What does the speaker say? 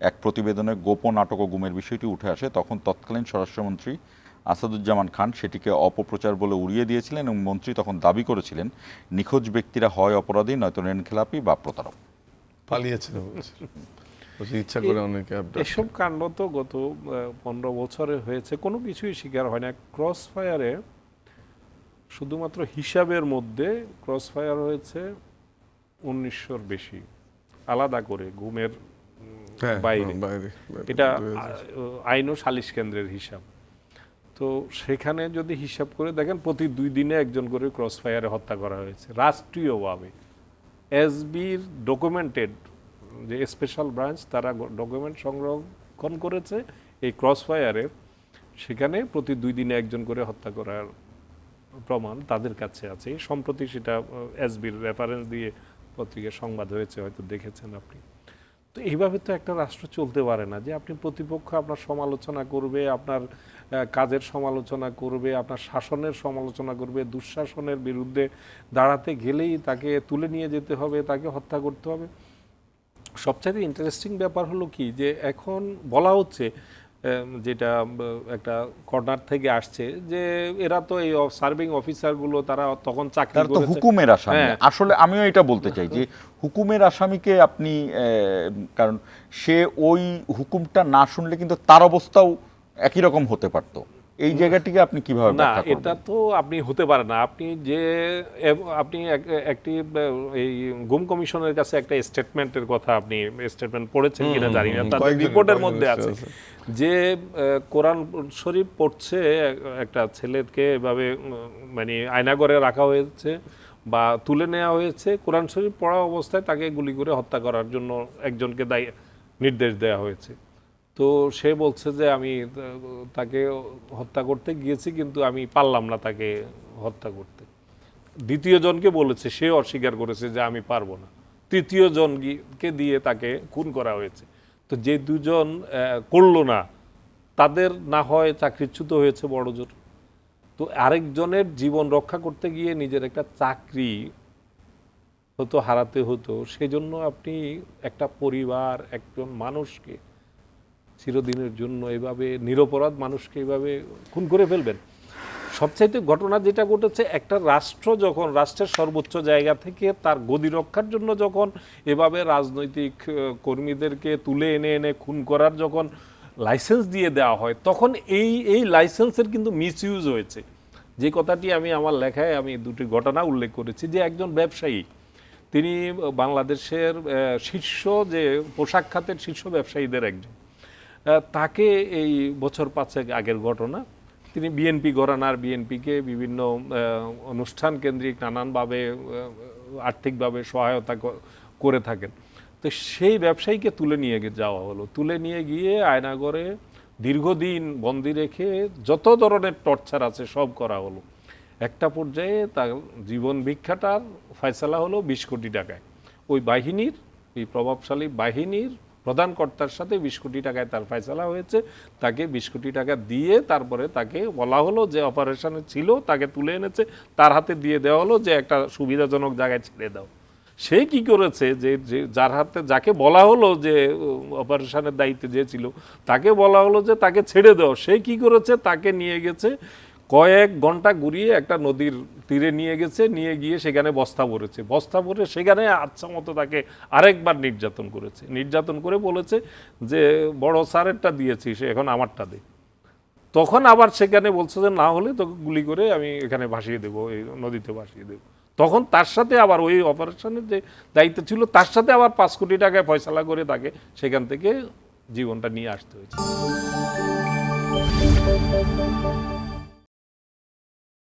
এক প্রতিবেদনে গোপন আটক ও গুমের বিষয়টি উঠে আসে তখন তৎকালীন স্বরাষ্ট্রমন্ত্রী আসাদুজ্জামান খান সেটিকে অপপ্রচার বলে উড়িয়ে দিয়েছিলেন এবং মন্ত্রী তখন দাবি করেছিলেন নিখোঁজ ব্যক্তিরা হয় অপরাধী নয়তো ঋণখেলাপি বা প্রতারক। পালিয়েছিল ইচ্ছা করে অনেকে এসব কাণ্ড তো গত পনেরো বছরে হয়েছে কোনো কিছুই শিকার হয় না। ক্রস ফায়ারে শুধুমাত্র হিসাবের মধ্যে ক্রস ফায়ার হয়েছে উনিশশোর বেশি। আলাদা করে ঘুমের বাইরে। হ্যাঁ, বাইরে। এটা আইন ও সালিশ কেন্দ্রের হিসাব। তো সেখানে যদি হিসাব করে দেখেন প্রতি দুই দিনে একজন করে ক্রস ফায়ারে হত্যা করা হয়েছে রাষ্ট্রীয়ভাবে। এসবির ডকুমেন্টেড যে স্পেশাল ব্রাঞ্চ তারা ডকুমেন্ট সংরক্ষণ করেছে এই ক্রস ফায়ারে সেখানে প্রতি দুই দিনে একজন করে হত্যা করার প্রমাণ তাদের কাছে আছে। সম্প্রতি সেটা এসবির রেফারেন্স দিয়ে পত্রিকার সংবাদ হয়েছে হয়তো দেখেছেন আপনি। তো এইভাবে তো একটা রাষ্ট্র চলতে পারে না যে আপনি প্রতিপক্ষ আপনার সমালোচনা করবে, আপনার কাজের সমালোচনা করবে, আপনার শাসনের সমালোচনা করবে, দুঃশাসনের বিরুদ্ধে দাঁড়াতে গেলেই তাকে তুলে নিয়ে যেতে হবে, তাকে হত্যা করতে হবে। সবচাইতে ইন্টারেস্টিং ব্যাপার হলো কি যে এখন বলা হচ্ছে যেটা একটা কর্নার থেকে আসছে যে এরা তো এই সার্ভিং অফিসারগুলো তারা তখন চাকরি তার তো হুকুমের আসামি। হ্যাঁ। আসলে আমিও এটা বলতে চাই যে হুকুমের আসামিকে আপনি কারণ সে ওই হুকুমটা না শুনলে কিন্তু তার অবস্থাও একই রকম হতে পারতো। এই জায়গাটিকে আপনি কীভাবে না এটা তো আপনি হতে পারে না। আপনি যে আপনি একটি এই গুম কমিশনের কাছে একটা স্টেটমেন্টের কথা আপনি স্টেটমেন্ট পড়েছেন কিনা জানি না। তাদের রিপোর্টের মধ্যে আছে। যে কোরআন শরীফ পড়ছে একটা ছেলেকে এভাবে মানে আয়নাগরে রাখা হয়েছে বা তুলে নেওয়া হয়েছে, কোরআন শরীফ পড়া অবস্থায় তাকে গুলি করে হত্যা করার জন্য একজনকে দায়ী, নির্দেশ দেওয়া হয়েছে। তো সে বলছে যে, আমি তাকে হত্যা করতে গিয়েছি, কিন্তু আমি পারলাম না তাকে হত্যা করতে। দ্বিতীয় জনকে বলেছে, সে অস্বীকার করেছে যে, আমি পারব না। তৃতীয় জনকে দিয়ে তাকে খুন করা হয়েছে। তো যে দুজন করল না, তাদের না হয় চাকরিচ্যুত হয়েছে বড় জোর তো আরেকজনের জীবন রক্ষা করতে গিয়ে নিজের একটা চাকরি হতো, হারাতে হতো, সেজন্য আপনি একটা পরিবার, একজন মানুষকে চিরদিনের জন্য এভাবে, নিরপরাধ মানুষকে এভাবে খুন করে ফেলবেন। সবচাইতে ঘটনা যেটা ঘটেছে, একটা রাষ্ট্র যখন, রাষ্ট্রের সর্বোচ্চ জায়গা থেকে তার গদি রক্ষার জন্য যখন এভাবে রাজনৈতিক কর্মীদেরকে তুলে এনে এনে খুন করার যখন লাইসেন্স দিয়ে দেওয়া হয়, তখন এই এই লাইসেন্সের কিন্তু মিসইউজ হয়েছে। যে কথাটি আমি আমার লেখায় আমি দুটি ঘটনা উল্লেখ করেছি, যে একজন ব্যবসায়ী, তিনি বাংলাদেশের শীর্ষ যে পোশাক খাতের শীর্ষ ব্যবসায়ীদের একজন। তাকে এই বছর পাঁচেক আগের ঘটনা তিনি বিএনপি ঘরানার বিএনপিকে বিভিন্ন অনুষ্ঠান কেন্দ্রিক নানানভাবে আর্থিকভাবে সহায়তা করে থাকেন। তো সেই ব্যবসায়ীকে তুলে নিয়ে যাওয়া হলো। তুলে নিয়ে গিয়ে আয়নাগরে দীর্ঘদিন বন্দি রেখে যত ধরনের টর্চার আছে সব করা হলো। একটা পর্যায়ে তার জীবন ভিক্ষাটার ফয়সালা হলো বিশ কোটি টাকায়। ওই বাহিনীর, এই প্রভাবশালী বাহিনীর প্রধান কর্তার সাথে বিশ কোটি টাকায় তার ফয়সালা হয়েছে। তাকে বিশ কোটি টাকা দিয়ে তারপরে তাকে বলা হলো যে অপারেশনে ছিল, তাকে তুলে এনেছে, তার হাতে দিয়ে দেওয়া হলো যে একটা সুবিধাজনক জায়গায় ছেড়ে দাও। সে কি করেছে যে যার হাতে যাকে বলা হলো যে অপারেশনের দায়িত্বে যে ছিল, তাকে বলা হলো যে তাকে ছেড়ে দাও। সে কি করেছে? তাকে নিয়ে গেছে কয়েক ঘণ্টা ঘুরিয়ে একটা নদীর তীরে নিয়ে গেছে, নিয়ে গিয়ে সেখানে বস্তা ভরেছে। বস্তা ভরে সেখানে আচ্ছা মতো তাকে আরেকবার নির্যাতন করেছে। নির্যাতন করে বলেছে যে, বড় স্যারেরটা দিয়েছি, সে এখন আমারটা দে। তখন আবার সেখানে বলছে যে, না হলে তোকে গুলি করে আমি এখানে ভাসিয়ে দেবো, এই নদীতে ভাসিয়ে দেবো। তখন তার সাথে আবার ওই অপারেশনের যে দায়িত্ব ছিল, তার সাথে আবার পাঁচ কোটি টাকায় ফয়সালা করে তাকে সেখান থেকে জীবনটা নিয়ে আসতে হয়েছে।